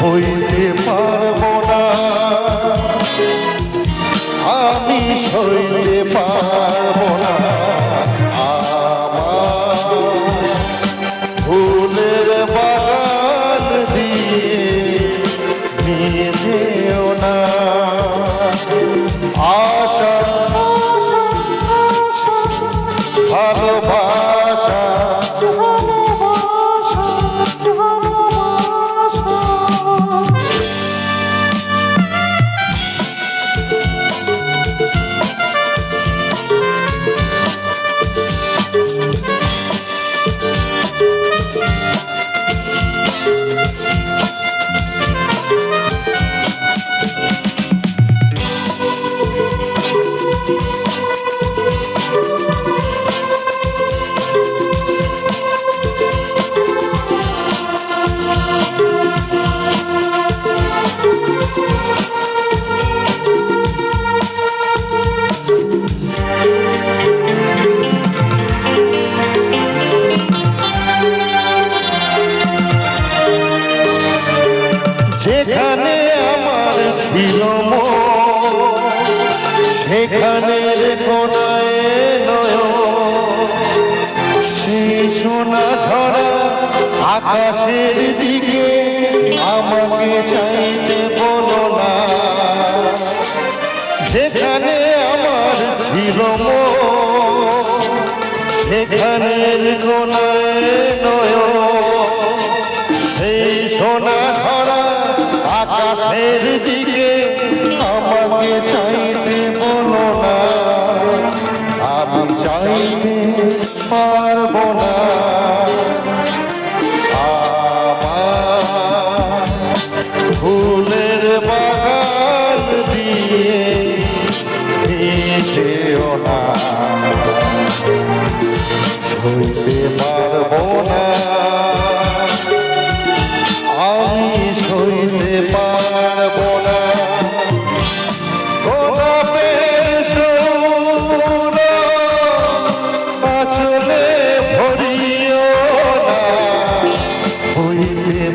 হইতে যেখানে কোনায় নয় সেই সোনা ঝরা আকাশের দিকে আমাকে চাইতে বলো না। যেখানে আমার ছিল সেখানে কোনায় নয় সেই সোনা ঝরা আকাশের দিকে আমাকে চাই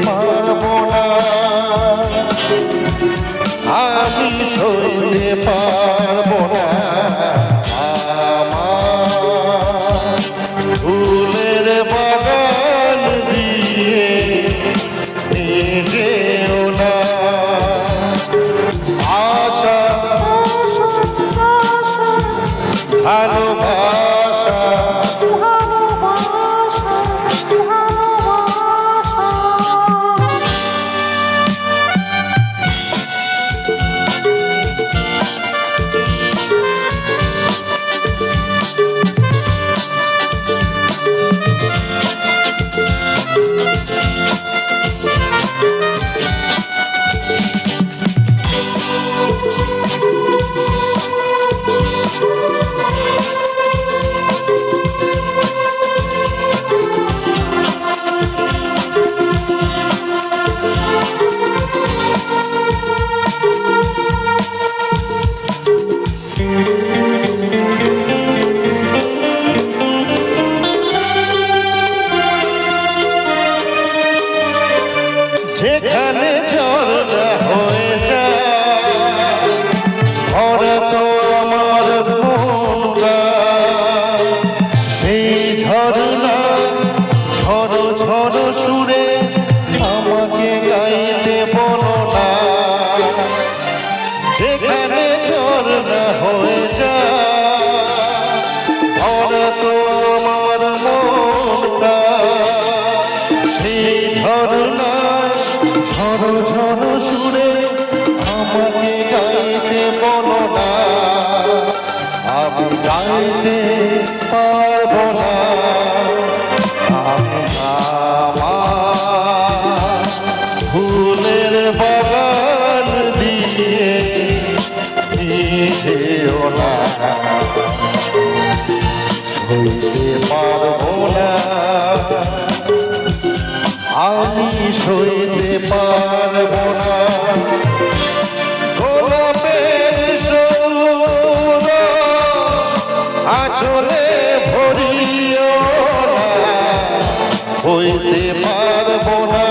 মা হয়ে সইতে পারব না। গোলাপের সৌর আচলে ভরিও না। হইতে পারব না।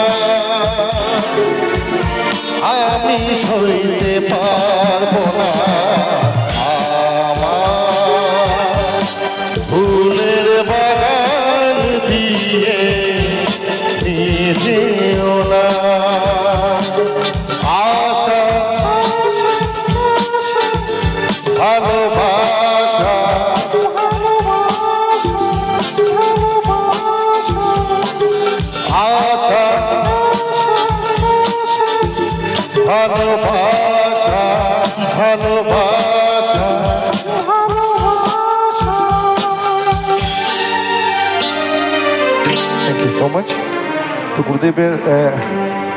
Tukul Deber é